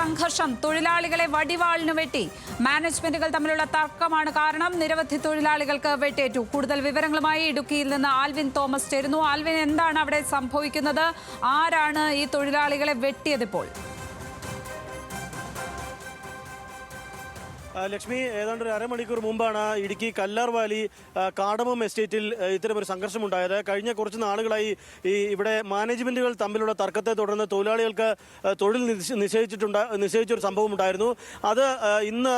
സംഘർഷം. തൊഴിലാളികളെ വടിവാളിന് വെട്ടി. മാനേജ്മെന്റുകൾ തമ്മിലുള്ള തർക്കമാണ് കാരണം നിരവധി തൊഴിലാളികൾക്ക് വെട്ടേറ്റു. കൂടുതൽ വിവരങ്ങളുമായി ഇടുക്കിയിൽ നിന്ന് ആൽവിൻ തോമസ് ചേരുന്നു. ആൽവിൻ എന്താണ് അവിടെ സംഭവിക്കുന്നത്? ആരാണ് ഈ തൊഴിലാളികളെ വെട്ടിയതിപ്പോൾ ലക്ഷ്മി ഏതാണ്ട് ഒരു അരമണിക്കൂർ മുമ്പാണ് ഇടുക്കി കല്ലാർ വാലി കാടമം എസ്റ്റേറ്റിൽ ഇത്തരമൊരു സംഘർഷം സംഘർഷമുണ്ടായത്. കഴിഞ്ഞ കുറച്ച് നാളുകളായി ഈ ഇവിടെ മാനേജ്മെന്റുകൾ തമ്മിലുള്ള തർക്കത്തെ തുടർന്ന് തൊഴിലാളികൾക്ക് തൊഴിൽ നിശ്ചയിച്ചിട്ടുണ്ട് നിശ്ചയിച്ചൊരു സംഭവം ഉണ്ടായിരുന്നു അത് ഇന്ന്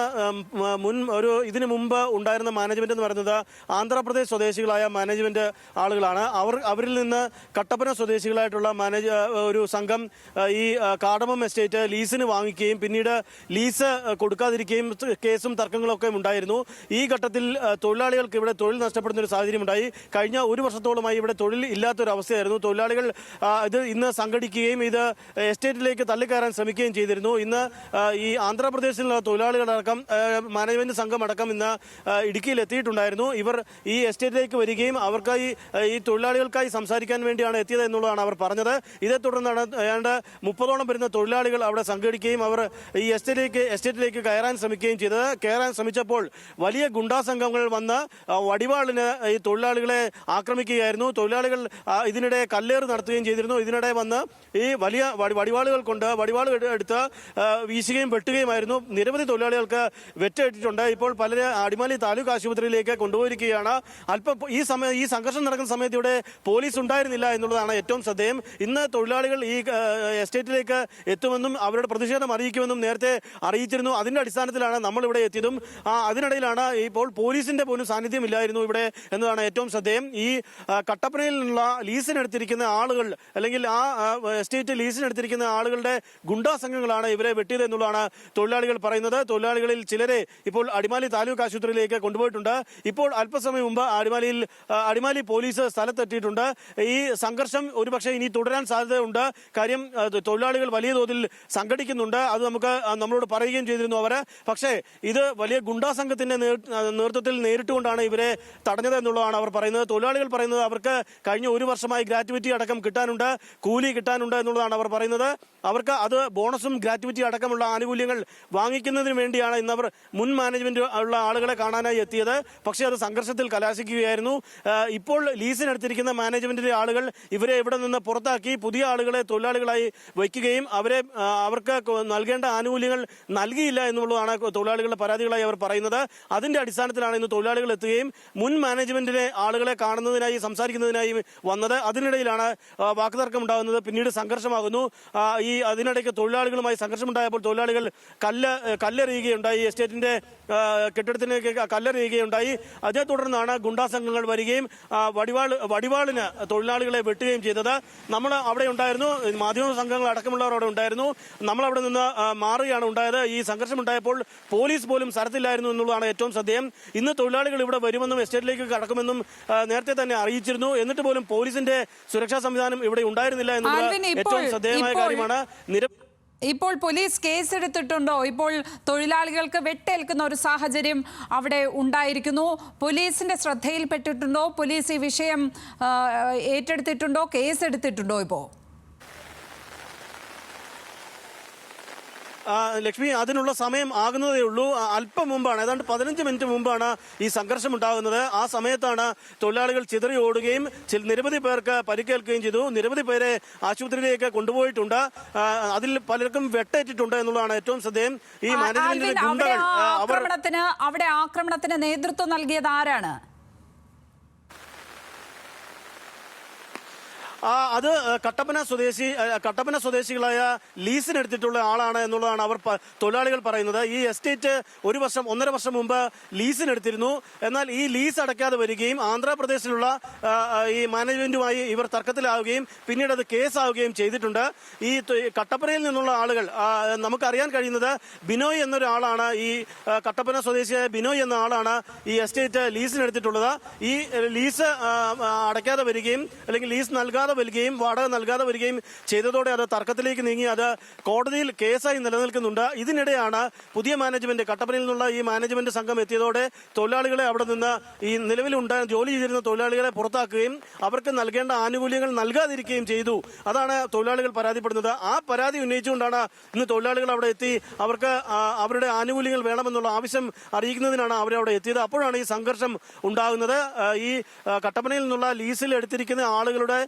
മുൻ ഒരു ഇതിനു മുമ്പ് ഉണ്ടായിരുന്ന മാനേജ്മെന്റ് എന്ന് പറയുന്നത് ആന്ധ്രാപ്രദേശ് സ്വദേശികളായ മാനേജ്മെന്റ് ആളുകളാണ്. അവർ അവരിൽ നിന്ന് കട്ടപ്പന സ്വദേശികളായിട്ടുള്ള മാനേജ് ഒരു സംഘം ഈ കാടമം എസ്റ്റേറ്റ് ലീസിന് വാങ്ങിക്കുകയും പിന്നീട് ലീസ് കൊടുക്കാതിരിക്കുകയും കേസും തർക്കങ്ങളൊക്കെ ഉണ്ടായിരുന്നു. ഈ ഘട്ടത്തിൽ തൊഴിലാളികൾക്ക് ഇവിടെ തൊഴിൽ നഷ്ടപ്പെടുന്ന ഒരു സാഹചര്യം ഉണ്ടായി കഴിഞ്ഞ ഒരു വർഷത്തോളമായി ഇവിടെ തൊഴിൽ ഇല്ലാത്തൊരു അവസ്ഥയായിരുന്നു തൊഴിലാളികൾ ഇത് ഇന്ന് സംഘടിക്കുകയും ഇത് എസ്റ്റേറ്റിലേക്ക് തള്ളിക്കയറാൻ ശ്രമിക്കുകയും ചെയ്തിരുന്നു. ഇന്ന് ഈ ആന്ധ്രാപ്രദേശിലുള്ള തൊഴിലാളികളടക്കം മാനേജ്മെന്റ് സംഘം അടക്കം ഇന്ന് ഇടുക്കിയിൽ എത്തിയിട്ടുണ്ടായിരുന്നു. ഇവർ ഈ എസ്റ്റേറ്റിലേക്ക് വരികയും അവർക്കായി ഈ തൊഴിലാളികൾക്കായി സംസാരിക്കാൻ വേണ്ടിയാണ് എത്തിയത് എന്നുള്ളതാണ് അവർ പറഞ്ഞത്. ഇതേ തുടർന്നാണ് ഏതാണ്ട് മുപ്പതോളം വരുന്ന തൊഴിലാളികൾ അവിടെ സംഘടിക്കുകയും അവർ ഈ എസ്റ്റേറ്റിലേക്ക് എസ്റ്റേറ്റിലേക്ക് കയറാൻ ശ്രമിക്കുകയും ചെയ്തത് കയറാൻ ശ്രമിച്ചപ്പോൾ വലിയ ഗുണ്ടാ സംഘങ്ങൾ വന്ന് വടിവാളിന് ഈ തൊഴിലാളികളെ ആക്രമിക്കുകയായിരുന്നു. തൊഴിലാളികൾ ഇതിനിടെ കല്ലേറ് നടത്തുകയും ചെയ്തിരുന്നു. ഇതിനിടെ വന്ന് ഈ വലിയ വടിവാളുകൾ കൊണ്ട് വടിവാൾ എടുത്ത് വീശുകയും വെട്ടുകയുമായിരുന്നു. നിരവധി തൊഴിലാളികൾക്ക് വെറ്റേറ്റിട്ടുണ്ട്. ഇപ്പോൾ പലരെ അടിമാലി താലൂക്ക് ആശുപത്രിയിലേക്ക് കൊണ്ടുപോയിരിക്കുകയാണ്. അല്പം ഈ സമയം ഈ സംഘർഷം നടക്കുന്ന സമയത്ത് ഇവിടെ പോലീസ് ഉണ്ടായിരുന്നില്ല എന്നുള്ളതാണ് ഏറ്റവും ശ്രദ്ധേയം. ഇന്ന് തൊഴിലാളികൾ ഈ എസ്റ്റേറ്റിലേക്ക് എത്തുമെന്നും അവരുടെ പ്രതിഷേധം അറിയിക്കുമെന്നും നേരത്തെ അറിയിച്ചിരുന്നു. അതിന്റെ അടിസ്ഥാനത്തിലാണ് നമ്മൾ ഇവിടെ എത്തിയതും അതിനിടയിലാണ് ഇപ്പോൾ പോലീസിന്റെ പോലും സാന്നിധ്യം ഇല്ലായിരുന്നു ഇവിടെ എന്നതാണ് ഏറ്റവും ശ്രദ്ധേയം. ഈ കട്ടപ്പനയിൽ നിന്നുള്ള ലീസിനെടുത്തിരിക്കുന്ന ആളുകൾ അല്ലെങ്കിൽ ആ എസ്റ്റേറ്റ് ലീസിനെടുത്തിരിക്കുന്ന ആളുകളുടെ ഗുണ്ടാ സംഘങ്ങളാണ് ഇവരെ വെട്ടിയത് എന്നുള്ളതാണ് തൊഴിലാളികൾ പറയുന്നത്. തൊഴിലാളികളിൽ ചിലരെ ഇപ്പോൾ അടിമാലി താലൂക്ക് ആശുപത്രിയിലേക്ക് കൊണ്ടുപോയിട്ടുണ്ട്. ഇപ്പോൾ അല്പസമയം മുമ്പ് അടിമാലിയിൽ അടിമാലി പോലീസ് സ്ഥലത്തെത്തിയിട്ടുണ്ട്. ഈ സംഘർഷം ഒരുപക്ഷെ ഇനി തുടരാൻ സാധ്യതയുണ്ട്. കാര്യം തൊഴിലാളികൾ വലിയ തോതിൽ സംഘടിക്കുന്നുണ്ട്. അത് നമുക്ക് നമ്മളോട് പറയുകയും ചെയ്തിരുന്നു അവർ. പക്ഷേ ഇത് വലിയ ഗുണ്ടാ സംഘത്തിന്റെ നേതൃത്വത്തിൽ നേരിട്ടുകൊണ്ടാണ് ഇവരെ തടഞ്ഞത് എന്നുള്ളതാണ് അവർ പറയുന്നത്. തൊഴിലാളികൾ പറയുന്നത് അവർക്ക് കഴിഞ്ഞ ഒരു വർഷമായി ഗ്രാറ്റുവിറ്റി അടക്കം കിട്ടാനുണ്ട് കൂലി കിട്ടാനുണ്ട് എന്നുള്ളതാണ് അവർ പറയുന്നത്. അവർക്ക് അത് ബോണസും ഗ്രാറ്റുവിറ്റി അടക്കമുള്ള ആനുകൂല്യങ്ങൾ വാങ്ങിക്കുന്നതിന് വേണ്ടിയാണ് ഇന്ന് അവർ മുൻ മാനേജ്മെന്റ് ഉള്ള ആളുകളെ കാണാനായി എത്തിയത്. പക്ഷേ അത് സംഘർഷത്തിൽ കലാശിക്കുകയായിരുന്നു. ഇപ്പോൾ ലീസിനെടുത്തിരിക്കുന്ന മാനേജ്മെന്റിലെ ആളുകൾ ഇവരെ ഇവിടെ നിന്ന് പുറത്താക്കി പുതിയ ആളുകളെ തൊഴിലാളികളായി വയ്ക്കുകയും അവരെ അവർക്ക് നൽകേണ്ട ആനുകൂല്യങ്ങൾ നൽകിയില്ല എന്നുള്ളതാണ് തൊഴിലാളികളുടെ പരാതികളായി അവർ പറയുന്നത്. അതിന്റെ അടിസ്ഥാനത്തിലാണ് ഇന്ന് തൊഴിലാളികൾ എത്തുകയും മുൻ മാനേജ്മെന്റിനെ ആളുകളെ കാണുന്നതിനായി സംസാരിക്കുന്നതിനായി വന്നത്. അതിനിടയിലാണ് വാക്കുതർക്കം ഉണ്ടാകുന്നത്. പിന്നീട് സംഘർഷമാകുന്നു. ഈ അതിനിടയ്ക്ക് തൊഴിലാളികളുമായി സംഘർഷമുണ്ടായപ്പോൾ തൊഴിലാളികൾ കല്ല് കല്ലെറിയുകയുണ്ടായി. എസ്റ്റേറ്റിന്റെ കെട്ടിടത്തിന് കല്ലെറിയുകയുണ്ടായി. അതേ തുടർന്നാണ് ഗുണ്ടാ സംഘങ്ങൾ വരികയും വടിവാൾ വടിവാളിന് തൊഴിലാളികളെ വെട്ടുകയും ചെയ്തത്. നമ്മൾ അവിടെ ഉണ്ടായിരുന്നു. മാധ്യമ സംഘങ്ങൾ അടക്കമുള്ളവർ അവിടെ ഉണ്ടായിരുന്നു. നമ്മൾ അവിടെ നിന്ന് മാറുകയാണ് ഉണ്ടായത്. ഈ സംഘർഷം ഉണ്ടായപ്പോൾ പോലീസ് പോലും സ്ഥലത്തില്ലായിരുന്നു എന്നുള്ളതാണ് ഏറ്റവും ശ്രദ്ധേയം ഇന്ന് തൊഴിലാളികൾ ഇവിടെ വരുമെന്നും എസ്റ്റേറ്റിലേക്ക് കടക്കുമെന്നും നേരത്തെ തന്നെ അറിയിച്ചിരുന്നു. എന്നിട്ട് പോലും പോലീസിന്റെ സുരക്ഷാ സംവിധാനം ഇവിടെ ഉണ്ടായിരുന്നില്ല എന്നുള്ള എന്നുള്ളത് ഏറ്റവും ശ്രദ്ധേയമായ കാര്യമാണ്. നിര ഇപ്പോൾ പോലീസ് കേസെടുത്തിട്ടുണ്ടോ? ഇപ്പോൾ തൊഴിലാളികൾക്ക് വെട്ടേൽക്കുന്ന ഒരു സാഹചര്യം അവിടെ ഉണ്ടായിരിക്കുന്നു. പോലീസിന്റെ ശ്രദ്ധയിൽപ്പെട്ടിട്ടുണ്ടോ? പോലീസ് ഈ വിഷയം ഏറ്റെടുത്തിട്ടുണ്ടോ? കേസെടുത്തിട്ടുണ്ടോ ഇപ്പോൾ? ലക്ഷ്മി അതിനുള്ള സമയം ആകുന്നതേ ഉള്ളൂ. അല്പം മുമ്പാണ് ഏതാണ്ട് പതിനഞ്ച് മിനിറ്റ് മുമ്പാണ് ഈ സംഘർഷം ഉണ്ടാകുന്നത്. ആ സമയത്താണ് തൊഴിലാളികൾ ചിതറി ഓടുകയും നിരവധി പേർക്ക് പരിക്കേൽക്കുകയും ചെയ്തു. നിരവധി പേരെ ആശുപത്രിയിലേക്ക് കൊണ്ടുപോയിട്ടുണ്ട്. അതിൽ പലർക്കും വെട്ടേറ്റിട്ടുണ്ട് എന്നുള്ളതാണ് ഏറ്റവും ശ്രദ്ധേയം. ഈ മാനേജ്മെന്റിലെ ഗുണ്ടകൾ അവർ അവിടെ ആക്രമണത്തിന് നേതൃത്വം നൽകിയത് ആരാണ്? അത് കട്ടപ്പന സ്വദേശി കട്ടപ്പന സ്വദേശികളായ ലീസിനെടുത്തിട്ടുള്ള ആളാണ് എന്നുള്ളതാണ് അവർ തൊഴിലാളികൾ പറയുന്നത്. ഈ എസ്റ്റേറ്റ് ഒരു വർഷം ഒന്നര വർഷം മുമ്പ് ലീസിനെടുത്തിരുന്നു എന്നാൽ ഈ ലീസ് അടയ്ക്കാതെ വരികയും ആന്ധ്രാപ്രദേശിലുള്ള ഈ മാനേജ്മെന്റുമായി ഇവർ തർക്കത്തിലാവുകയും പിന്നീട് അത് കേസാവുകയും ചെയ്തിട്ടുണ്ട്. ഈ കട്ടപ്പനയിൽ നിന്നുള്ള ആളുകൾ നമുക്കറിയാൻ കഴിയുന്നത് ബിനോയ് എന്നൊരാളാണ് ഈ കട്ടപ്പന സ്വദേശിയായ ബിനോയ് എന്ന ആളാണ് ഈ എസ്റ്റേറ്റ് ലീസിനെടുത്തിട്ടുള്ളത് ഈ ലീസ് അടയ്ക്കാതെ വരികയും അല്ലെങ്കിൽ ലീസ് നൽകാതെ നൽകാതെ വരികയും വാടക നൽകാതെ വരികയും ചെയ്തതോടെ അത് തർക്കത്തിലേക്ക് നീങ്ങി. അത് കോടതിയിൽ കേസായി നിലനിൽക്കുന്നുണ്ട്. ഇതിനിടെയാണ് പുതിയ മാനേജ്മെന്റ് കട്ടപ്പനയിൽ നിന്നുള്ള ഈ മാനേജ്മെന്റ് സംഘം എത്തിയതോടെ തൊഴിലാളികളെ അവിടെ നിന്ന് ഈ നിലവിലുണ്ട് ജോലി ചെയ്തിരുന്ന തൊഴിലാളികളെ പുറത്താക്കുകയും അവർക്ക് നൽകേണ്ട ആനുകൂല്യങ്ങൾ നൽകാതിരിക്കുകയും ചെയ്തു. അതാണ് തൊഴിലാളികൾ പരാതിപ്പെടുന്നത്. ആ പരാതി ഉന്നയിച്ചുകൊണ്ടാണ് ഇന്ന് തൊഴിലാളികൾ അവിടെ എത്തി അവർക്ക് അവരുടെ ആനുകൂല്യങ്ങൾ വേണമെന്നുള്ള ആവശ്യം അറിയിക്കുന്നതിനാണ് അവരവിടെ എത്തിയത്. അപ്പോഴാണ് ഈ സംഘർഷം ഉണ്ടാകുന്നത്. ഈ കട്ടപ്പനയിൽ നിന്നുള്ള ലീസിൽ എടുത്തിരിക്കുന്ന ആളുകളുടെ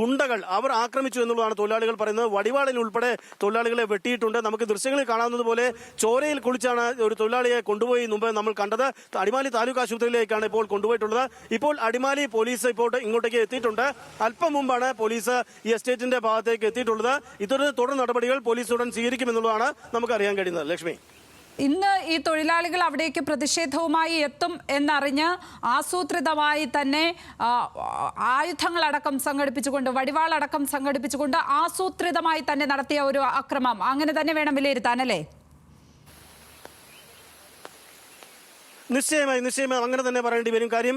ഗുണ്ടകൾ അവർ ആക്രമിച്ചു എന്നുള്ളതാണ് തൊഴിലാളികൾ പറയുന്നത്. വടിവാളിൽ ഉൾപ്പെടെ തൊഴിലാളികളെ വെട്ടിയിട്ടുണ്ട്. നമുക്ക് ദൃശ്യങ്ങളിൽ കാണാവുന്നത് പോലെ ചോരയിൽ കുളിച്ചാണ് ഒരു തൊഴിലാളിയെ കൊണ്ടുപോയി മുമ്പ് നമ്മൾ കണ്ടത്. അടിമാലി താലൂക്ക് ആശുപത്രിയിലേക്കാണ് ഇപ്പോൾ കൊണ്ടുപോയിട്ടുള്ളത്. ഇപ്പോൾ അടിമാലി പോലീസ് ഇപ്പോൾ ഇങ്ങോട്ടേക്ക് എത്തിയിട്ടുണ്ട്. അല്പം മുമ്പാണ് പോലീസ് ഈ എസ്റ്റേറ്റിന്റെ ഭാഗത്തേക്ക് എത്തിയിട്ടുള്ളത്. ഇതൊരു തുടർ നടപടികൾ പോലീസ് ഉടൻ സ്വീകരിക്കുമെന്നുള്ളതാണ് നമുക്ക് അറിയാൻ കഴിയുന്നത്. ലക്ഷ്മി. ഇന്ന് ഈ തൊഴിലാളികൾ അവിടേക്ക് പ്രതിഷേധവുമായി എത്തും എന്നറിഞ്ഞ് ആസൂത്രിതമായി തന്നെ ആയുധങ്ങളടക്കം സംഘടിപ്പിച്ചുകൊണ്ട് വടിവാളടക്കം സംഘടിപ്പിച്ചുകൊണ്ട് ആസൂത്രിതമായി തന്നെ നടത്തിയ ഒരു അക്രമം. അങ്ങനെ തന്നെ വേണം വിലയിരുത്താൻ അല്ലേ? നിശ്ചയമായി നിശ്ചയമായി അങ്ങനെ തന്നെ പറയേണ്ടി വരും. കാര്യം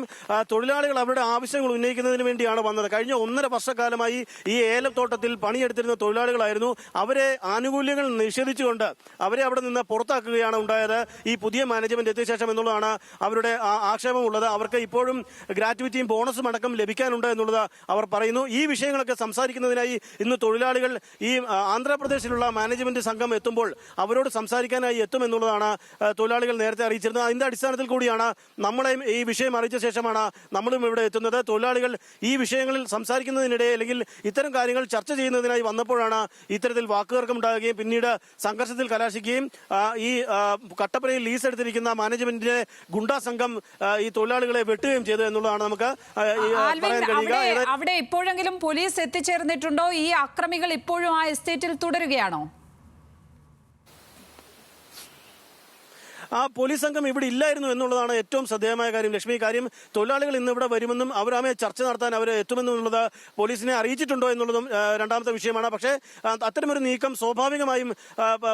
തൊഴിലാളികൾ അവരുടെ ആവശ്യങ്ങൾ ഉന്നയിക്കുന്നതിന് വേണ്ടിയാണ് വന്നത്. കഴിഞ്ഞ ഒന്നര വർഷക്കാലമായി ഈ ഏലത്തോട്ടത്തിൽ പണിയെടുത്തിരുന്ന തൊഴിലാളികളായിരുന്നു. അവരെ ആനുകൂല്യങ്ങൾ നിഷേധിച്ചുകൊണ്ട് അവരെ അവിടെ നിന്ന് പുറത്താക്കുകയാണ് ഉണ്ടായത്. ഈ പുതിയ മാനേജ്മെന്റ് എത്തിയ ശേഷം എന്നുള്ളതാണ് അവരുടെ ആക്ഷേപമുള്ളത്. അവർക്ക് ഇപ്പോഴും ഗ്രാറ്റുവിറ്റിയും ബോണസും അടക്കം ലഭിക്കാനുണ്ട് എന്നുള്ളത് അവർ പറയുന്നു. ഈ വിഷയങ്ങളൊക്കെ സംസാരിക്കുന്നതിനായി ഇന്ന് തൊഴിലാളികൾ ഈ ആന്ധ്രാപ്രദേശിലുള്ള മാനേജ്മെന്റ് സംഘം എത്തുമ്പോൾ അവരോട് സംസാരിക്കാനായി എത്തുമെന്നുള്ളതാണ് തൊഴിലാളികൾ നേരത്തെ അറിയിച്ചിരുന്നത്. അതിന്റെ അടിസ്ഥാനത്തിൽ കൂടിയാണ് നമ്മളെയും ഈ വിഷയം അറിയിച്ച ശേഷമാണ് നമ്മളും ഇവിടെ എത്തുന്നത്. തൊഴിലാളികൾ ഈ വിഷയങ്ങളിൽ സംസാരിക്കുന്നതിനിടെ അല്ലെങ്കിൽ ഇത്തരം കാര്യങ്ങൾ ചർച്ച ചെയ്യുന്നതിനായി വന്നപ്പോഴാണ് ഇത്തരത്തിൽ വാക്കുതർക്കം ഉണ്ടാകുകയും പിന്നീട് സംഘർഷത്തിൽ കലാശിക്കുകയും ഈ കട്ടപ്പനയിൽ ലീസ് എടുത്തിരിക്കുന്ന മാനേജ്മെന്റിന്റെ ഗുണ്ടാ സംഘം ഈ തൊഴിലാളികളെ വെട്ടുകയും ചെയ്തു എന്നുള്ളതാണ് നമുക്ക് പറയാൻ കഴിയുക. അവിടെ എപ്പോഴെങ്കിലും അവിടെ ഇപ്പോഴെങ്കിലും പോലീസ് എത്തിച്ചേർന്നിട്ടുണ്ടോ? ഈ അക്രമികൾ ഇപ്പോഴും ആ എസ്റ്റേറ്റിൽ തുടരുകയാണോ? ആ പോലീസ് സംഘം ഇവിടെ ഇല്ലായിരുന്നു എന്നുള്ളതാണ് ഏറ്റവും ശ്രദ്ധേയമായ കാര്യം. ലക്ഷ്മി കാര്യം തൊഴിലാളികൾ ഇന്ന് ഇവിടെ വരുമെന്നും അവരാമെ ചർച്ച നടത്താൻ അവർ എത്തുമെന്നുള്ളത് പോലീസിനെ അറിയിച്ചിട്ടുണ്ടോ എന്നുള്ളതും രണ്ടാമത്തെ വിഷയമാണ്. പക്ഷേ അത്തരമൊരു നീക്കം സ്വാഭാവികമായും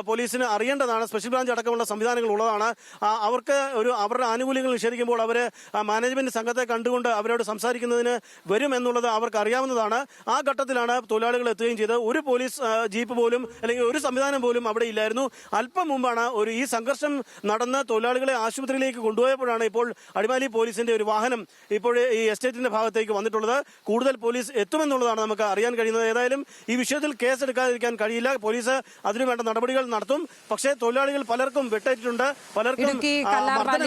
പോലീസിന് അറിയേണ്ടതാണ്. സ്പെഷ്യൽ ബ്രാഞ്ച് അടക്കമുള്ള സംവിധാനങ്ങൾ ഉള്ളതാണ്. അവർക്ക് ഒരു അവരുടെ ആനുകൂല്യങ്ങൾ നിഷേധിക്കുമ്പോൾ അവർ മാനേജ്മെന്റ് സംഘത്തെ കണ്ടുകൊണ്ട് അവരോട് സംസാരിക്കുന്നതിന് വരും എന്നുള്ളത് അവർക്ക് അറിയാവുന്നതാണ്. ആ ഘട്ടത്തിലാണ് തൊഴിലാളികൾ എത്തുകയും ചെയ്തത്. ഒരു പോലീസ് ജീപ്പ് പോലും അല്ലെങ്കിൽ ഒരു സംവിധാനം പോലും അവിടെ ഇല്ലായിരുന്നു. അല്പം മുമ്പാണ് ഒരു ഈ സംഘർഷം നടന്ന തൊഴിലാളികളെ ആശുപത്രിയിലേക്ക് കൊണ്ടുപോയപ്പോഴാണ് ഇപ്പോൾ അടിമാലി പോലീസിന്റെ ഒരു വാഹനം ഇപ്പോൾ ഈ എസ്റ്റേറ്റിന്റെ ഭാഗത്തേക്ക് വന്നിട്ടുള്ളത്. കൂടുതൽ പോലീസ് എത്തുമെന്നുള്ളതാണ് നമുക്ക് അറിയാൻ കഴിയുന്നത്. ഏതായാലും ഈ വിഷയത്തിൽ കേസ് എടുക്കാതിരിക്കാൻ കഴിയില്ല. പോലീസ് അതിനു വേണ്ട നടപടികൾ നടത്തും. പക്ഷേ തൊഴിലാളികൾ പലർക്കും വെട്ടേറ്റിട്ടുണ്ട്. പലർക്കും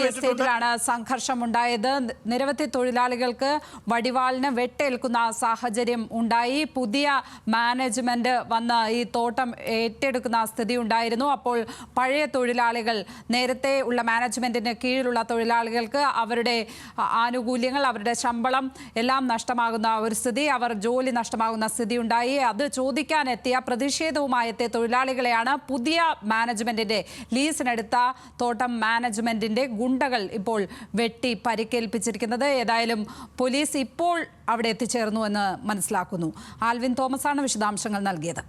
എസ്റ്റേറ്റിലാണ് സംഘർഷമുണ്ടായത്. നിരവധി തൊഴിലാളികൾക്ക് വടിവാളിന് വെട്ടേൽക്കുന്ന സാഹചര്യം ഉണ്ടായി. പുതിയ മാനേജ്മെന്റ് വന്ന് ഈ തോട്ടം ഏറ്റെടുക്കുന്ന സ്ഥിതി ഉണ്ടായിരുന്നു. അപ്പോൾ പഴയ തൊഴിലാളികൾ നേരത്തെ ഉള്ള മാനേജ്മെന്റിന് കീഴിലുള്ള തൊഴിലാളികൾക്ക് അവരുടെ ആനുകൂല്യങ്ങൾ അവരുടെ ശമ്പളം എല്ലാം നഷ്ടമാകുന്ന ഒരു സ്ഥിതി അവർ ജോലി നഷ്ടമാകുന്ന സ്ഥിതി ഉണ്ടായി. അത് ചോദിക്കാനെത്തിയ പ്രതിഷേധവുമായി എത്തിയ തൊഴിലാളികളെയാണ് പുതിയ മാനേജ്മെന്റിന്റെ ലീസിനെടുത്ത തോട്ടം മാനേജ്മെന്റിന്റെ ഗുണ്ടകൾ ഇപ്പോൾ വെട്ടി പരിക്കേൽപ്പിച്ചിരിക്കുന്നത്. ഏതായാലും പോലീസ് ഇപ്പോൾ അവിടെ എത്തിച്ചേർന്നു എന്ന് മനസ്സിലാക്കുന്നു. ആൽവിൻ തോമസാണ് വിശദാംശങ്ങൾ നൽകിയത്.